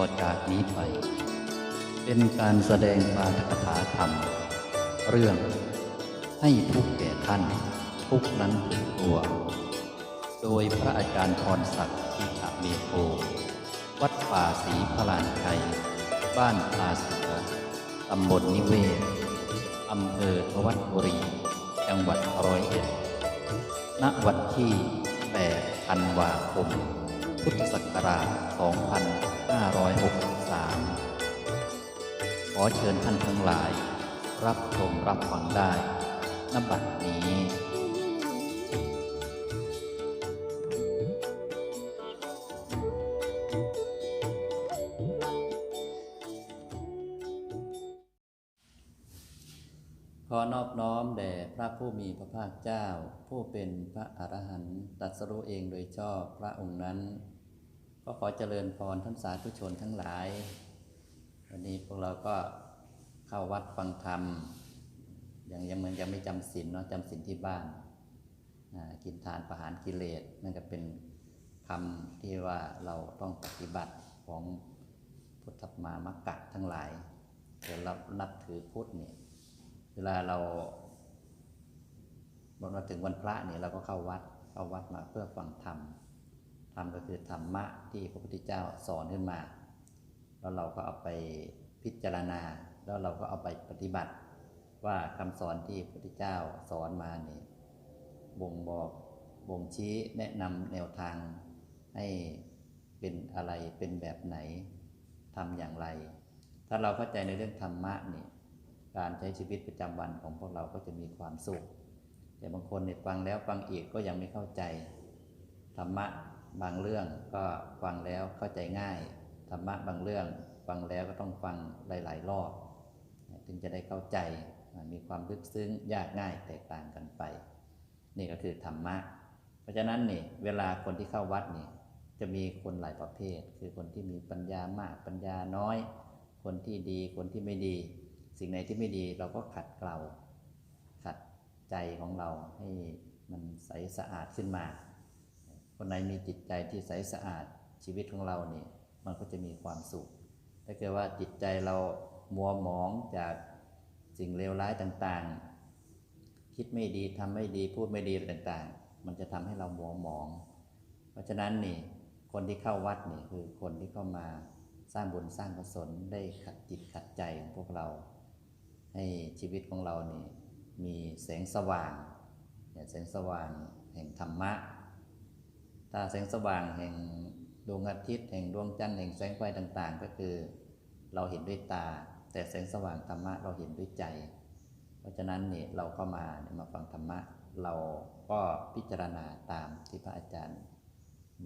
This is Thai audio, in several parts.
ต่อจากนี้ไป เป็นการแสดงปาฐกถาธรรม เรื่องให้ทุกแก่ท่าน ทุกนั้นถึงตัว โดยพระอาจารย์พรศักดิ์ทิตเมโกวัดป่าศรีพลานชัย บ้านพาเสือตำบลนิเวศ อำเภอทวัดบุรี จังหวัดร้อยเอ็ด ณ วันที่8ธันวาคม พุทธศักราช 2563 ขอเชิญท่านทั้งหลาย รับชมรับฟังได้นบัดนี้ อนอบน้อมแด่พระผู้มีพระภาคเจ้า ผู้เป็นพระอรหันต์ตรัสรู้เองโดยชอบพระองค์นั้น ก็ขอเจริญพรท่านสาธุชนทั้งหลาย วันนี้พวกเราก็เข้าวัดฟังธรรมยังยังเหมือนยังไม่จำศีลเนาะจำศีลที่บ้าน กินทานประหารกิเลสนั่นก็เป็นคำที่ว่าเราต้องปฏิบัติของพุทธมามกะทั้งหลายเดี๋ยวเรานับถือพุทธเนี่ย เวลาเราบอกเราถึงวันพระเนี่ยเราก็เข้าวัด เข้าวัดมาเพื่อฟังธรรม ธรรมก็คือธรรมะที่พระพุทธเจ้าสอนขึ้นมา แล้วเราก็เอาไปพิจารณา แล้วเราก็เอาไปปฏิบัติ ว่าคำสอนที่พระพุทธเจ้าสอนมาเนี่ยบ่งบอกบ่งชี้แนะนำแนวทางให้เป็นอะไรเป็นแบบไหนทำอย่างไร ถ้าเราเข้าใจในเรื่องธรรมะเนี่ย การใช้ชีวิตประจำวันของพวกเราก็จะมีความสุข แต่บางคนเนี่ยฟังแล้วฟังอีกก็ยังไม่เข้าใจ ธรรมะบางเรื่องก็ฟังแล้วเข้าใจง่าย ธรรมะบางเรื่องฟังแล้วก็ต้องฟังหลาย ๆ รอบถึงจะได้เข้าใจมีความลึกซึ้งยากง่ายแตกต่างกันไป นี่ก็คือธรรมะ เพราะฉะนั้นนี่เวลาคนที่เข้าวัดนี่จะมีคนหลายประเภท คือคนที่มีปัญญามากปัญญาน้อย คนที่ดีคนที่ไม่ดี สิ่งไหนที่ไม่ดีเราก็ขัดเกลาขัดใจของเราให้มันใสสะอาดขึ้นมา คนไหนมีจิตใจที่ใสสะอาดชีวิตของเราเนี่ยมันก็จะมีความสุข ถ้าเกิดว่าจิตใจเรามัวหมองจากสิ่งเลวร้ายต่างๆ คิดไม่ดีทำไม่ดีพูดไม่ดีต่างๆ มันจะทำให้เรามัวหมอง เพราะฉะนั้นนี่คนที่เข้าวัดนี่คือคนที่เข้ามาสร้างบุญสร้างกุศลได้ขัดจิตขัดใจของพวกเรา ให้ชีวิตของเรานี่มีแสงสว่างแสงสว่างแห่งธรรมะ ถ้าแสงสว่างแห่งดวงอาทิตย์แห่งดวงจันทร์แห่งแสงไฟต่าง ๆ ก็คือเราเห็นด้วยตา แต่แสงสว่างธรรมะเราเห็นด้วยใจ เพราะฉะนั้นนี่เราก็มามาฟังธรรมะ เราก็พิจารณาตามที่พระอาจารย์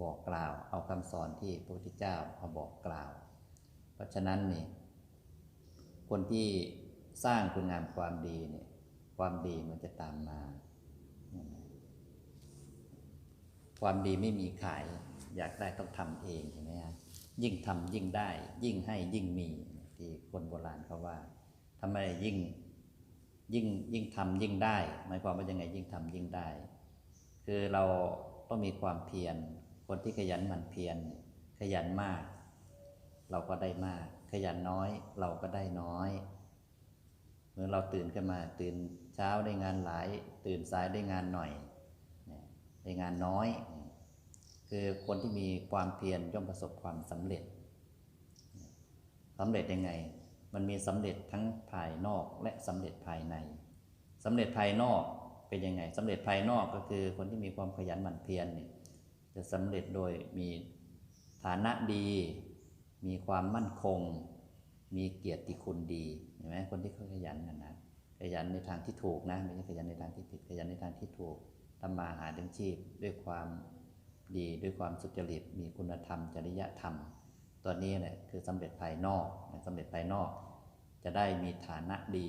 บอกกล่าว เอาคำสอนที่พระพุทธเจ้ามาบอกกล่าว เพราะฉะนั้นนี่คนที่ สร้างคุณงามความดีเนี่ย ความดีมันจะตามมา ความดีไม่มีขาย อยากได้ต้องทำเองเห็นไหมฮะยิ่งทำยิ่งได้ ยิ่งให้ยิ่งมีที่คนโบราณเขาว่าทำไมยิ่งยิ่งยิ่งทำยิ่งได้หมายความว่ายังไงยิ่งทำยิ่งได้ คือเราต้องมีความเพียรคนที่ขยันหมั่นเพียรขยันมาก เราก็ได้มาก ขยันน้อยเราก็ได้น้อย เมื่อเราตื่นขึ้นมา ตื่นเช้าได้งานหลาย ตื่นสายได้งานหน่อยเนี่ยได้งานน้อย คือคนที่มีความเพียรย่อมประสบความสำเร็จสำเร็จยังไง มันมีสำเร็จทั้งภายนอกและสำเร็จภายในสำเร็จภายนอกเป็นยังไงสำเร็จภายนอกก็คือคนที่มีความขยันหมั่นเพียรเนี่ยจะสำเร็จโดยมีฐานะดี มีความมั่นคง มีเกียรติคุณดีเห็นไหมคนที่เขาขยันนะนะขยันในทางที่ถูกนะไม่ใช่ขยันในทางที่ผิดขยันในทางที่ถูกทำมาหาเลี้ยงชีพด้วยความดีด้วยความสุจริตมีคุณธรรม จริยธรรม ตัวนี้เนี่ยคือสำเร็จภายนอกสำเร็จภายนอก จะได้มีฐานะดี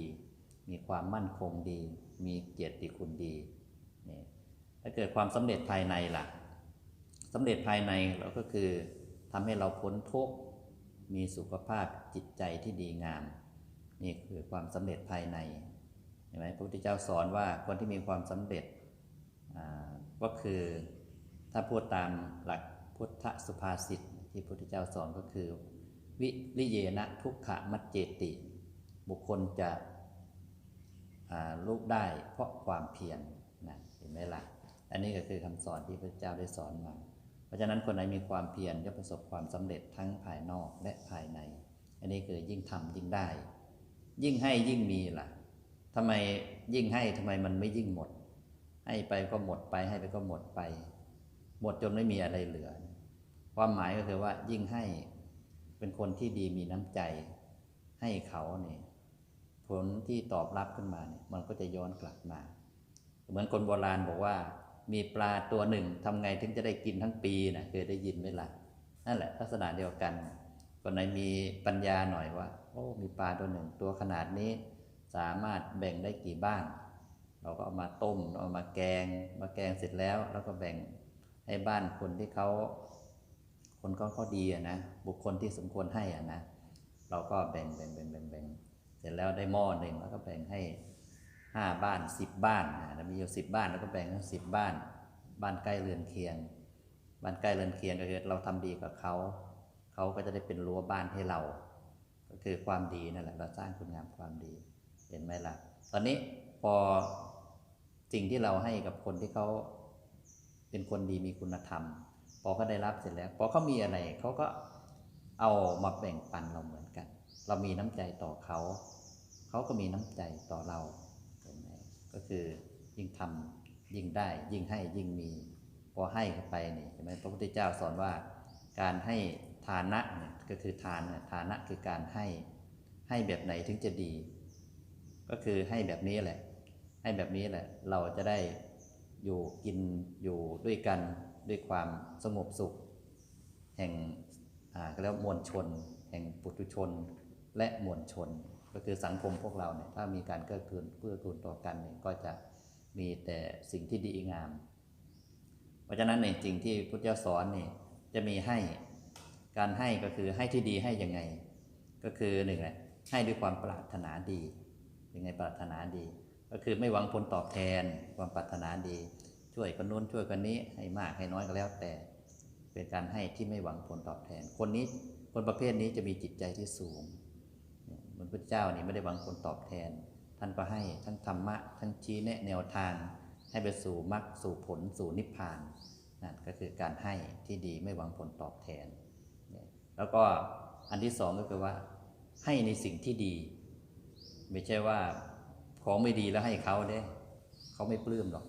มีความมั่นคงดี มีเกียรติคุณดีนี่ถ้าเกิดความสำเร็จภายในล่ะสำเร็จภายในเราก็คือทำให้เราพ้นทุกข์ มีสุขภาพจิตใจที่ดีงาม นี่คือความสำเร็จภายในเห็นไหมพระพุทธเจ้าสอนว่าคนที่มีความสำเร็จก็คือถ้าพูดตามหลักพุทธสุภาษิตที่พระพุทธเจ้าสอนก็คือ วิริเยนะทุกขมัจเจติ บุคคลจะลุกได้เพราะความเพียรนะเห็นไหมล่ะ อันนี้ก็คือคำสอนที่พระเจ้าได้สอนมา ราะฉะนั้นคนไหนมีความเพียรจะประสบความสำเร็จทั้งภายนอกและภายใน อันนี้คือยิ่งทำยิ่งได้ ยิ่งให้ยิ่งมีล่ะทำไมยิ่งให้ทำไมมันไม่ยิ่งหมด ให้ไปก็หมดไปให้ไปก็หมดไป หมดจนไม่มีอะไรเหลือ ความหมายก็คือว่ายิ่งให้เป็นคนที่ดีมีน้ำใจ ให้เขาเนี่ยผลที่ตอบรับขึ้นมาเนี่ยมันก็จะย้อนกลับมา เหมือนคนโบราณบอกว่า มีปลาตัวหนึ่งทำไงถึงจะได้กินทั้งปีนะเคยได้ยินไหมล่ะนั่นแหละลักษณะเดียวกันคนไหนมีปัญญาหน่อยว่า โอ้มีปลาตัวหนึ่งตัวขนาดนี้ สามารถแบ่งได้กี่บ้านเราก็เอามาต้มเอามาแกง มาแกงเสร็จแล้ว แล้วก็แบ่งให้บ้านคนที่เขาคนเขาเขาดีนะบุคคลที่สมควรให้อะนะเราก็แบ่งแบ่งแบ่งแบ่งแบ่งเสร็จแล้วได้หม้อหนึ่งแล้วก็แบ่งให้ ห้าบ้านสิบบ้านนะมีอยู่สิบบ้านแล้วก็แบ่งให้สิบบ้าน บ้านใกล้เรือนเคียง บ้านใกล้เรือนเคียงก็คือเราทำดีกับเขาเขาก็จะได้เป็นรั้วบ้านให้เรา ก็คือความดีนั่นแหละเราสร้างคุณงามความดีเห็นไหมล่ะ ตอนนี้พอสิ่งที่เราให้กับคนที่เขาเป็นคนดีมีคุณธรรม พอเขาได้รับเสร็จแล้ว พอเขามีอะไรเขาก็เอามาแบ่งปันเราเหมือนกัน เรามีน้ำใจต่อเขา เขาก็มีน้ำใจต่อเรา ก็คือยิ่งทำยิ่งได้ ยิ่งให้ยิ่งมีพอให้เข้าไปนี่เห็นไหมพระพุทธเจ้าสอนว่าการให้ทานะเนี่ยก็คือทานทานะคือการให้ให้แบบไหนถึงจะดี ก็คือให้แบบนี้แหละ ให้แบบนี้แหละ เราจะได้อยู่กินอยู่ด้วยกันด้วยความสงบสุข แห่งอ่าก็เรียกว่ามวลชน แห่งปุถุชนและมวลชน ก็คือสังคมพวกเราเนี่ยถ้ามีการเกื้อกูลเกื้อกูลต่อกันเนี่ยก็จะมีแต่สิ่งที่ดีงาม เพราะฉะนั้นในจริงที่พุทธเจ้าสอนเนี่ยจะมีให้การให้ก็คือให้ที่ดีให้ยังไง ก็คือหนึ่งแหละให้ด้วยความปรารถนาดียังไงปรารถนาดี ก็คือไม่หวังผลตอบแทนความปรารถนาดี ช่วยคนนู้นช่วยคนนี้ให้มากให้น้อยก็แล้วแต่ เป็นการให้ที่ไม่หวังผลตอบแทน คนนี้คนประเภทนี้จะมีจิตใจที่สูง เหมือนพระเจ้านี่ไม่ได้หวังผลตอบแทน ท่านก็ให้ทั้งธรรมะทั้งชี้แนะแนวทาง ให้ไปสู่มรรคสู่ผลสู่นิพพานนั่นก็คือการให้ที่ดีไม่หวังผลตอบแทน แล้วก็อันที่สองก็คือว่า ให้ในสิ่งที่ดี ไม่ใช่ว่าของไม่ดีแล้วให้เขาเด้เขาไม่ปลื้มหรอก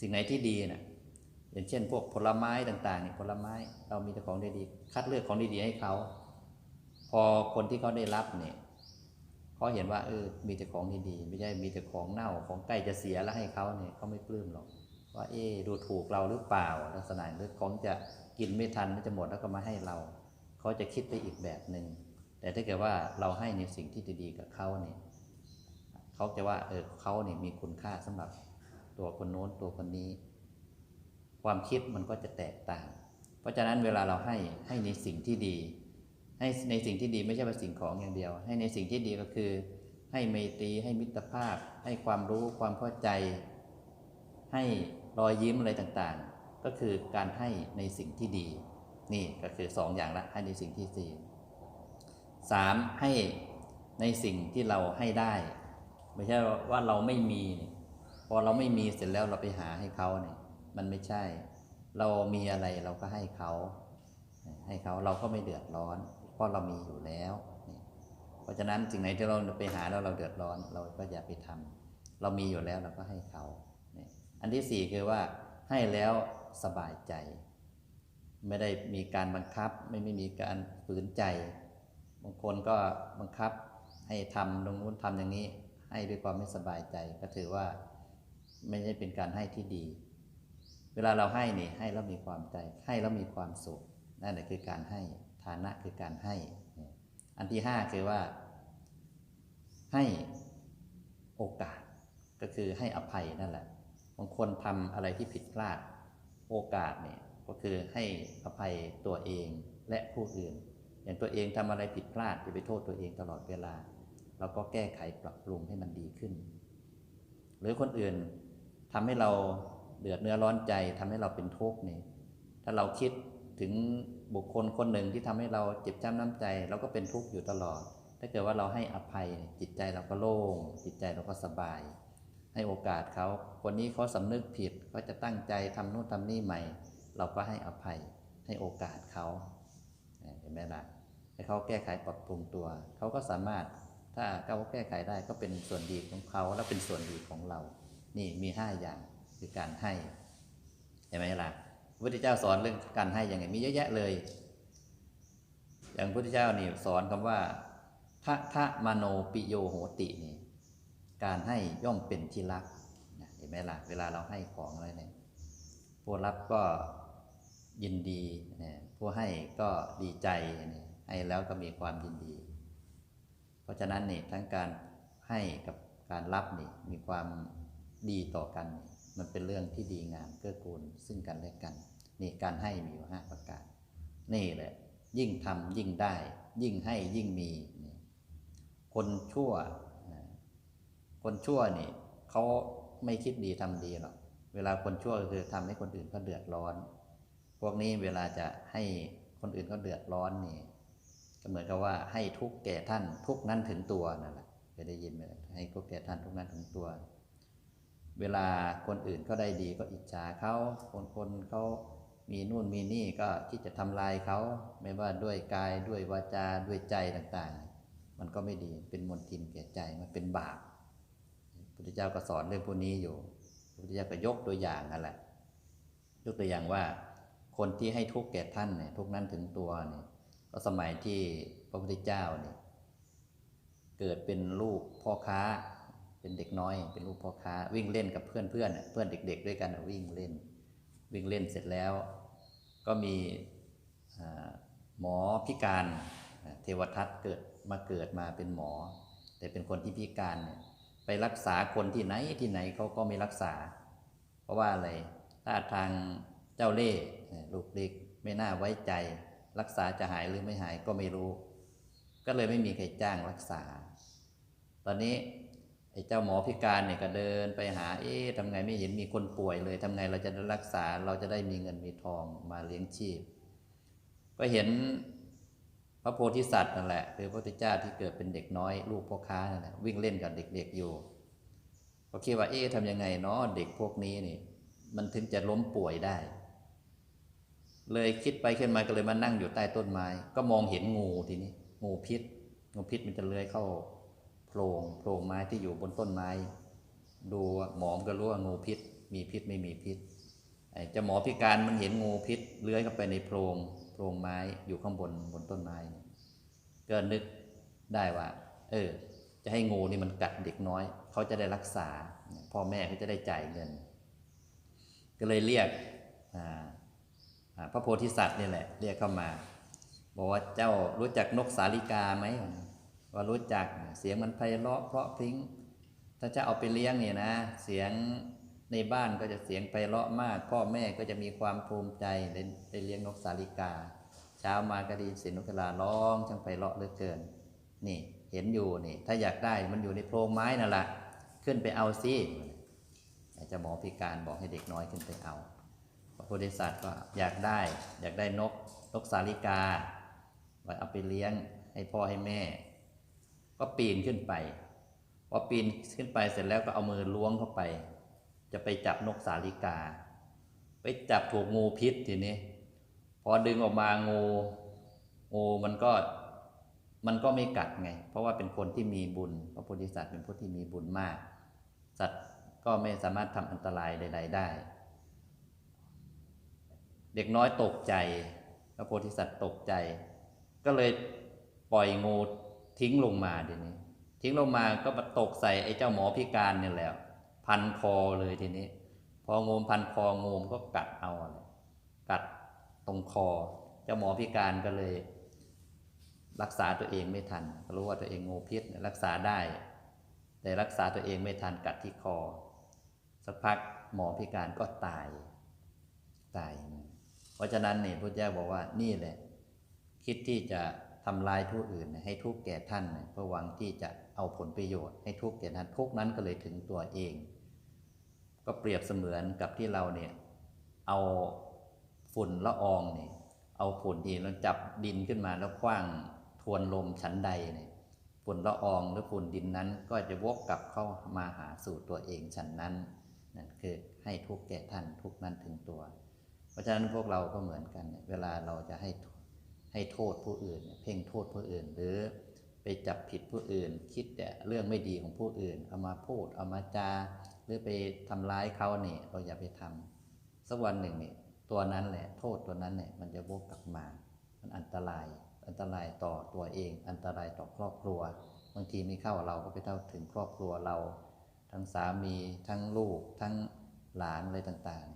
สิ่งไหนที่ดีน่ะอย่างเช่น พวกผลไม้ต่างๆนี่ผลไม้เรามีแต่ของดีๆคัดเลือกของดีๆให้เขา พอคนที่เขาได้รับเนี่ย เขาเห็นว่าเออ มีแต่ของดีๆ ไม่ใช่มีแต่ของเน่าของใกล้จะเสียแล้วให้เขาเนี่ยเขาไม่ปลื้มหรอก ว่าเอ๊ะดูถูกเราหรือเปล่าลักษณะหรือของจะกินไม่ทันมันจะหมดแล้วก็มาให้เรา เขาจะคิดไปอีกแบบหนึ่งแต่ถ้าเกิดว่าเราให้ในสิ่งที่ดีๆกับเขาเนี่ยเขาจะว่าเออเขาเนี่ยมีคุณค่าสำหรับตัวคนโน้นตัวคนนี้ ความคิดมันก็จะแตกต่าง เพราะฉะนั้นเวลาเราให้ให้ในสิ่งที่ดี ให้ในสิ่งที่ดีไม่ใช่เป็นสิ่งของอย่างเดียว ให้ในสิ่งที่ดีก็คือ ให้ไมตรีให้มิตรภาพ ให้ความรู้ความเข้าใจ ให้รอยยิ้มอะไรต่างๆ ก็คือการให้ในสิ่งที่ดี นี่ก็คือสองอย่างละให้ในสิ่งที่ดีสามให้ในสิ่งที่เราให้ได้ ไม่ใช่ว่าเราไม่มีพอเราไม่มีเสร็จแล้วเราไปหาให้เขาเนี่ยมันไม่ใช่ เรามีอะไรเราก็ให้เขาให้เขาเราก็ไม่เดือดร้อน เพราะเรามีอยู่แล้ว เพราะฉะนั้นสิ่งไหนที่เราไปหาแล้วเราเดือดร้อน เราก็อย่าไปทำเรามีอยู่แล้วเราก็ให้เขา อันที่สี่คือว่าให้แล้วสบายใจ ไม่ได้มีการบังคับ ไม่ไม่มีการฝืนใจ บางคนก็บังคับให้ทำตรงนู้นทำอย่างนี้ ให้ด้วยความไม่สบายใจ ก็ถือว่าไม่ใช่เป็นการให้ที่ดี เวลาเราให้นี่ให้แล้วมีความใจ ให้แล้วมีความสุขนั่นแหละคือการให้ ฐานะคือการให้ อันที่ห้าคือว่า ให้โอกาสก็คือให้อภัยนั่นแหละบางคนทำอะไรที่ผิดพลาด โอกาสเนี่ยก็คือให้อภัยตัวเองและผู้อื่น อย่างตัวเองทำอะไรผิดพลาดอย่าไปโทษตัวเองตลอดเวลา เราก็แก้ไขปรับปรุงให้มันดีขึ้น หรือคนอื่นทำให้เราเดือดเนื้อร้อนใจทำให้เราเป็นทุกข์นี่ถ้าเราคิดถึง บุคคลคนหนึ่งที่ทำให้เราเจ็บช้ำน้ำใจ เราก็เป็นทุกข์อยู่ตลอด ถ้าเกิดว่าเราให้อภัยจิตใจเราก็โล่ง จิตใจเราก็สบาย ให้โอกาสเขาคนนี้เขาสำนึกผิดเขาจะตั้งใจทำนู่นทำนี่ใหม่ เราก็ให้อภัยให้โอกาสเขาเห็นไหมล่ะให้เขาแก้ไขปรับปรุงตัว เขาก็สามารถถ้าเขาแก้ไขได้ก็เป็นส่วนดีของเขาและเป็นส่วนดีของเรา นี่มีห้าอย่างคือการให้เห็นไหมล่ะ พระพุทธเจ้าสอนเรื่องการให้อยังไงมีเยอะแยะเลย อย่างพระพุทธเจ้านี่สอนคำว่าทะทะมโนปิโยโหตินี่การให้ย่อมเป็นที่รักนะเห็นไหมล่ะเวลาเราให้ของอะไรเนี่ยผู้รับก็ยินดีเนี่ยผู้ให้ก็ดีใจเนี่ยให้แล้วก็มีความยินดี เพราะฉะนั้นนี่ทั้งการให้กับการรับนี่มีความดีต่อกันนี่ มันเป็นเรื่องที่ดีงามเกื้อกูลซึ่งกันและกัน นี่การให้มีอยู่ห้าประการ นี่แหละ ยิ่งทำยิ่งได้ ยิ่งให้ยิ่งมี คนชั่ว คนชั่วนี่เขาไม่คิดดีทำดีหรอก เวลาคนชั่วก็คือทำให้คนอื่นเขาเดือดร้อน พวกนี้เวลาจะให้คนอื่นเขาเดือดร้อนนี่ก็เหมือนกับว่าให้ทุกแก่ท่านทุกนั้นถึงตัวนั่นแหละเคยได้ยินไหมให้ทุกแก่ท่านทุกนั้นถึงตัว เวลาคนอื่นเขาได้ดีก็อิจฉาเขาคนคนเขามีนู่นมีนี่ก็ที่จะทำลายเขาไม่ว่าด้วยกายด้วยวาจาด้วยใจต่างๆ มันก็ไม่ดีเป็นมลทินแก่ใจมันเป็นบาปพระพุทธเจ้าก็สอนเรื่องพวกนี้อยู่พระพุทธเจ้าก็ยกตัวอย่างนั่นแหละยกตัวอย่างว่า คนที่ให้ทุกข์แก่ท่านเนี่ยทุกข์นั้นถึงตัวเนี่ยก็สมัยที่พระพุทธเจ้าเนี่ยเกิดเป็นลูกพ่อค้า เป็นเด็กน้อย เป็นลูกพ่อค้า วิ่งเล่นกับเพื่อนเพื่อนเพื่อนเด็ก ๆ ด้วยกันวิ่งเล่น วิ่งเล่นเสร็จแล้ว ก็มีหมอพิการเทวทัตเกิดมาเกิดมาเป็นหมอ แต่เป็นคนที่พิการเนี่ยไปรักษาคนที่ไหนที่ไหนเขาก็ไม่รักษา เพราะว่าอะไรถ้าทางเจ้าเล่ห์เนี่ยลูกเล็กไม่น่าไว้ใจ รักษาจะหายหรือไม่หายก็ไม่รู้ ก็เลยไม่มีใครจ้างรักษา ตอนนี้ ไอ้เจ้าหมอพิการเนี่ยก็เดินไปหา เอ๊ะทำไงไม่เห็นมีคนป่วยเลยทำไงเราจะรักษาเราจะได้มีเงินมีทองมาเลี้ยงชีพ ก็เห็นพระโพธิสัตว์นั่นแหละคือพระพุทธเจ้าที่เกิดเป็นเด็กน้อย ลูกพ่อค้านั่นแหละวิ่งเล่นกับเด็กๆอยู่ก็คิดว่าเอ๊ะทำยังไงเนาะเด็กพวกนี้นี่ มันถึงจะล้มป่วยได้ เลยคิดไปขึ้นมาก็เลยมานั่งอยู่ใต้ต้นไม้ ก็มองเห็นงูทีนี้ งูพิษงูพิษมันจะเลื้อยเข้า โพรงโพรงไม้ที่อยู่บนต้นไม้ ดูหมอมก็รู้ว่างูพิษ มีพิษไม่มีพิษไอ้จ้าหมอพิการมันเห็นงูพิษเลื้อยเข้าไปในโพรงโพรงไม้อยู่ข้างบนบนต้นไม้เนี่ยก็นึกได้ว่า เออ จะให้งูนี่มันกัดเด็กน้อย เขาจะได้รักษา พ่อแม่เขาจะได้จ่ายเงิน ก็เลยเรียกพระโพธิสัตว์นี่แหละ เรียกเข้ามา บอกว่าเจ้ารู้จักนกสาลิกาไหม ว่ารู้จักเสียงมันไพเราะเพราะพริ้ง ถ้าจะเอาไปเลี้ยงเนี่ยนะ เสียงในบ้านก็จะเสียงไพเราะมาก พ่อแม่ก็จะมีความภูมิใจได้ได้เลี้ยงนกสาลิกา เช้ามาก็ดีเสียงนกกระลาร้องช่างไพเราะเหลือเกิน นี่เห็นอยู่นี่ ถ้าอยากได้มันอยู่ในโพรงไม้นั่นแหละขึ้นไปเอาซิจ้าหมอพิการบอกให้เด็กน้อยขึ้นไปเอาพระโพธิสัตว์ก็อยากได้ อยากได้นกนกสาลิกาไว้เอาไปเลี้ยงให้พ่อให้แม่ ก็ปีนขึ้นไปพอปีนขึ้นไปเสร็จแล้วก็เอามือล้วงเข้าไป จะไปจับนกสาลิกา ไปจับถูกงูพิษทีนี้พอดึงออกมางูงูมันก็มันก็ไม่กัดไง เพราะว่าเป็นคนที่มีบุญ พระโพธิสัตว์เป็นผู้ที่มีบุญมาก สัตว์ก็ไม่สามารถทำอันตรายใด ๆ ได้ เด็กน้อยตกใจ พระโพธิสัตว์ตกใจ ก็เลยปล่อยงู ทิ้งลงมาทีนี้ ทิ้งลงมาก็มาตกใส่ไอ้เจ้าหมอพิการเนี่ยแหละพันคอเลยทีนี้ พองูพันคองมก็กัดเอาเลยกัดตรงคอ เจ้าหมอพิการก็เลย รักษาตัวเองไม่ทันรู้ว่าตัวเองงูพิษรักษาได้ แต่รักษาตัวเองไม่ทันกัดที่คอ สักพักหมอพิการก็ตายตาย เพราะฉะนั้นเนี่ยพระเจ้าบอกว่านี่แหละ คิดที่จะ ทำลายผู้อื่นให้ทุกข์แก่ท่านเพื่อหวังที่จะเอาผลประโยชน์ให้ทุกข์แก่ท่านทุกนั้นก็เลยถึงตัวเอง ก็เปรียบเสมือนกับที่เราเนี่ยเอาฝุ่นละอองเนี่ยเอาฝุ่นดินแล้วจับดินขึ้นมาแล้วคว้างทวนลมชั้นใดเนี่ยฝุ่นละอองหรือฝุ่นดินนั้นก็จะวกกลับเข้ามาหาสู่ตัวเองชั้นนั้นนั่นคือให้ทุกข์แก่ท่านทุกนั้นถึงตัว เพราะฉะนั้นพวกเราก็เหมือนกันเนี่ยเวลาเราจะให้ ให้โทษผู้อื่น เพ่งโทษผู้อื่น หรือไปจับผิดผู้อื่น คิดแต่เรื่องไม่ดีของผู้อื่น เอามาพูด เอามาจา หรือไปทำร้ายเขาเนี่ยเราอย่าไปทำสักวันหนึ่งเนี่ยตัวนั้นแหละโทษตัวนั้นเนี่ยมันจะวกกลับมา มันอันตราย อันตรายต่อตัวเอง อันตรายต่อครอบครัว บางทีไม่เข้าเราก็ไปเท่าถึงครอบครัวเรา ทั้งสามีทั้งลูก ทั้งหลานอะไรต่าง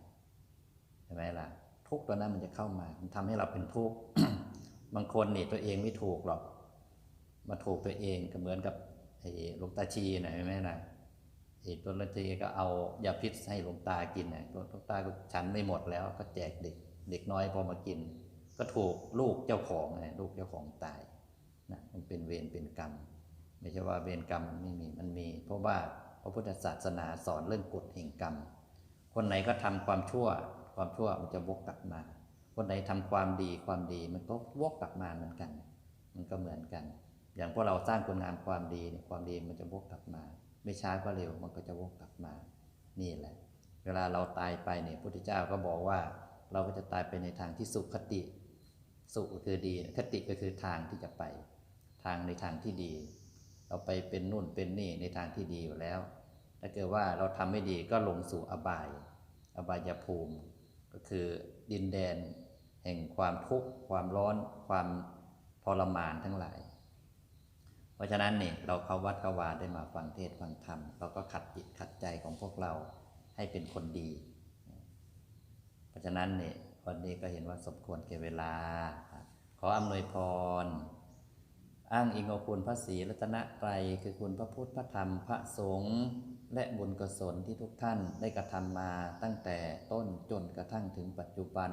ๆใช่ไหมล่ะทุกตัวนั้นมันจะเข้ามา มันทำให้เราเป็นทุกข์ บางคนนี่ตัวเองไม่ถูกหรอก มาถูกตัวเองก็เหมือนกับไอ้หลวงตาชีนะเห็นไหมล่ะไอ้ตัวลัทีก็เอายาพิษให้หลวงตากินนะหลวงตาก็ฉันไม่หมดแล้วก็แจกเด็ก เด็กน้อยพอมากิน ก็ถูกลูกเจ้าของนะลูกเจ้าของตายนะมันเป็นเวรเป็นกรรม ไม่ใช่ว่าเวรกรรมมันไม่มีมันมี เพราะว่าพระพุทธศาสนาสอนเรื่องกฎแห่งกรรม คนไหนก็ทำความชั่ว ความชั่วมันจะวกกลับมา คนไหนทำความดีความดีมันก็วกกลับมาเหมือนกัน มันก็เหมือนกัน อย่างพวกเราสร้างคุณงามความดีเนี่ยความดีมันจะวกกลับมา ไม่ช้าก็เร็วมันก็จะวกกลับมา นี่แหละ เวลาเราตายไปเนี่ยพุทธเจ้าก็บอกว่า เราก็จะตายไปในทางที่สุขคติ สุขก็คือดีคติก็คือทางที่จะไป ทางในทางที่ดี เราไปเป็นนู่นเป็นนี่ในทางที่ดีอยู่แล้ว ถ้าเกิดว่าเราทำไม่ดีก็ลงสู่อบาย อบายภูมิ ก็คือดินแดน แห่งความทุกข์ความร้อนความทรมานทั้งหลาย เพราะฉะนั้นเนี่ยเราเข้าวัดเข้าวาได้มาฟังเทศฟังธรรมเราก็ขัดจิตขัดใจของพวกเราให้เป็นคนดี เพราะฉะนั้นเนี่ยวันนี้ก็เห็นว่าสมควรแก่เวลา ขออำนวยพร อ้างอิงเอาคุณพระศรีรัตนไตรคือคุณพระพุทธพระธรรมพระสงฆ์และบุญกุศลที่ทุกท่านได้กระทำมาตั้งแต่ต้นจนกระทั่งถึงปัจจุบัน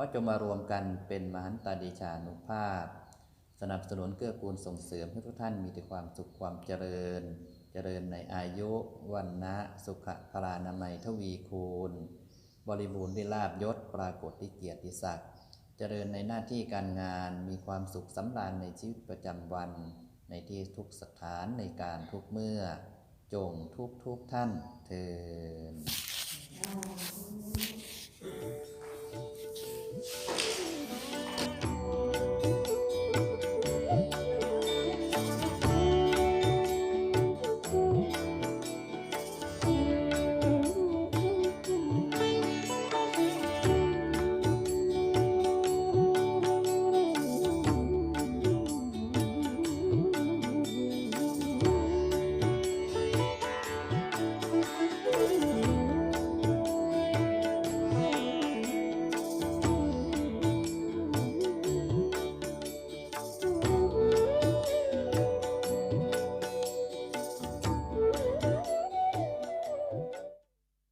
ก็จะมารวมกันเป็นมหันตาดิชานุภาพ สนับสนุนเกื้อกูลส่งเสริมให้ทุกท่านมีแต่ความสุขความเจริญ เจริญในอายุวันนะสุขพลานามัยทวีคูณ บริบูรณ์ด้วยลาบยศปรากฏที่เกียรติศักดิ์เจริญในหน้าที่การงานมีความสุขสำราญในชีวิตประจำวัน ในที่ทุกสถานในการทุกเมื่อ จงทุกทุกท่านเทิน